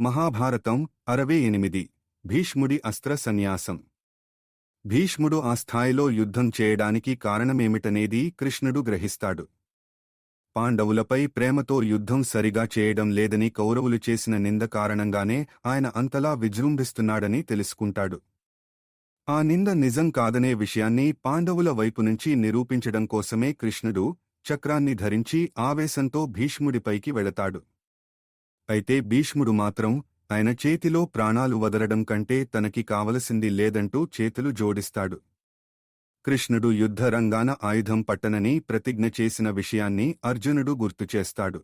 మహాభారతం అరవై ఎనిమిది. భీష్ముడి అస్త్ర సన్యాసం. భీష్ముడు ఆ స్థాయిలో యుద్ధం చేయడానికి కారణమేమిటనేది కృష్ణుడు గ్రహిస్తాడు. పాండవులపై ప్రేమతో యుద్ధం సరిగా చేయడం లేదని కౌరవులు చేసిన నింద కారణంగానే ఆయన అంతలా విజృంభిస్తున్నాడని తెలుసుకుంటాడు. ఆ నింద నిజం కాదనే విషయాన్ని పాండవుల వైపు నుంచి నిరూపించడం కోసమే కృష్ణుడు చక్రాన్ని ధరించి ఆవేశంతో భీష్ముడిపైకి వెళతాడు. అయితే భీష్ముడు మాత్రం ఆయన చేతిలో ప్రాణాలు వదలడం కంటే తనకి కావలసింది లేదంటూ చేతులు జోడిస్తాడు. కృష్ణుడు యుద్ధరంగాన ఆయుధం పట్టనని ప్రతిజ్ఞ చేసిన విషయాన్ని అర్జునుడు గుర్తుచేస్తాడు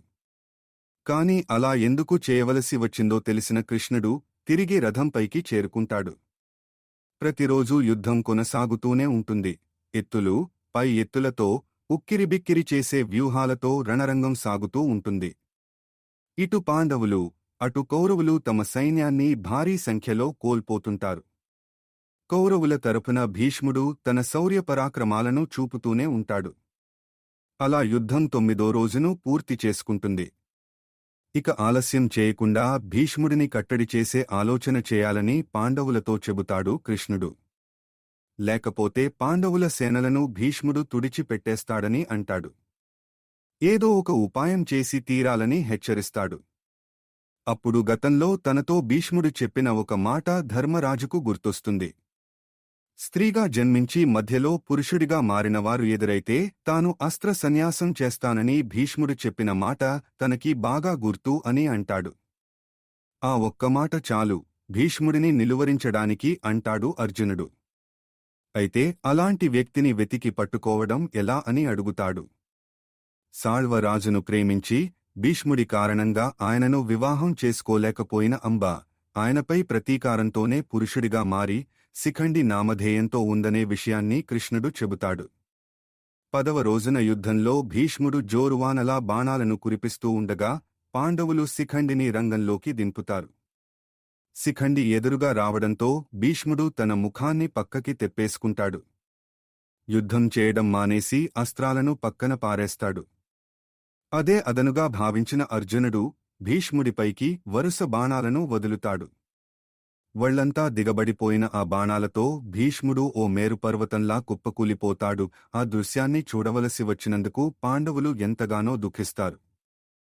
కాని అలా ఎందుకు చేయవలసి వచ్చిందో తెలిసిన కృష్ణుడు తిరిగి రథంపైకి చేరుకుంటాడు. ప్రతిరోజూ యుద్ధం కొనసాగుతూనే ఉంటుంది. ఎత్తులు పై ఎత్తులతో ఉక్కిరిబిక్కిరి చేసే వ్యూహాలతో రణరంగం సాగుతూ ఉంటుంది. ఇటు పాండవులు అటు కౌరవులు తమ సైన్యాన్ని భారీ సంఖ్యలో కోల్పోతుంటారు. కౌరవుల తరపున భీష్ముడు తన శౌర్యపరాక్రమాలను చూపుతూనే ఉంటాడు. అలా యుద్ధం తొమ్మిదో రోజును పూర్తి చేసుకుంటుంది. ఇక ఆలస్యం చేయకుండా భీష్ముడిని కట్టడి చేసే ఆలోచన చేయాలని పాండవులతో చెబుతాడు కృష్ణుడు. లేకపోతే పాండవుల సేనలను భీష్ముడు తుడిచిపెట్టేస్తాడని అంటాడు. ఏదో ఒక ఉపాయం చేసి తీరాలని హెచ్చరిస్తాడు. అప్పుడు గతంలో తనతో భీష్ముడు చెప్పిన ఒక మాట ధర్మరాజుకు గుర్తొస్తుంది. స్త్రీగా జన్మించి మధ్యలో పురుషుడిగా మారినవారు ఎదురైతే తాను అస్త్ర సన్యాసం చేస్తానని భీష్ముడు చెప్పిన మాట తనకి బాగా గుర్తు అని అంటాడు. ఆ ఒక్క మాట చాలు భీష్ముడిని నిలువరించడానికి అంటాడు అర్జునుడు. అయితే అలాంటి వ్యక్తిని వెతికి పట్టుకోవడం ఎలా అని అడుగుతాడు. సాళ్వరాజును ప్రేమించి భీష్ముడి కారణంగా ఆయనను వివాహం చేసుకోలేకపోయిన అంబ ఆయనపై ప్రతీకారంతోనే పురుషుడిగా మారి శిఖండి నామధేయంతో ఉందనే విషయాన్ని కృష్ణుడు చెబుతాడు. పదవ రోజున యుద్ధంలో భీష్ముడు జోరువానలా బాణాలను కురిపిస్తూ ఉండగా పాండవులు శిఖండిని రంగంలోకి దింపుతారు. శిఖండి ఎదురుగా రావడంతో భీష్ముడు తన ముఖాన్ని పక్కకి తెప్పేసుకుంటాడు. యుద్ధం చేయడం మానేసి అస్త్రాలను పక్కన పారేస్తాడు. అదే అదనుగా భావించిన అర్జునుడు భీష్ముడిపైకి వరుస బాణాలను వదులుతాడు. వళ్ళంతా దిగబడిపోయిన ఆ బాణాలతో భీష్ముడు ఓ మేరుపర్వతంలా కుప్పకూలిపోతాడు. ఆ దృశ్యాన్ని చూడవలసి వచ్చినందుకు పాండవులు ఎంతగానో దుఃఖిస్తారు.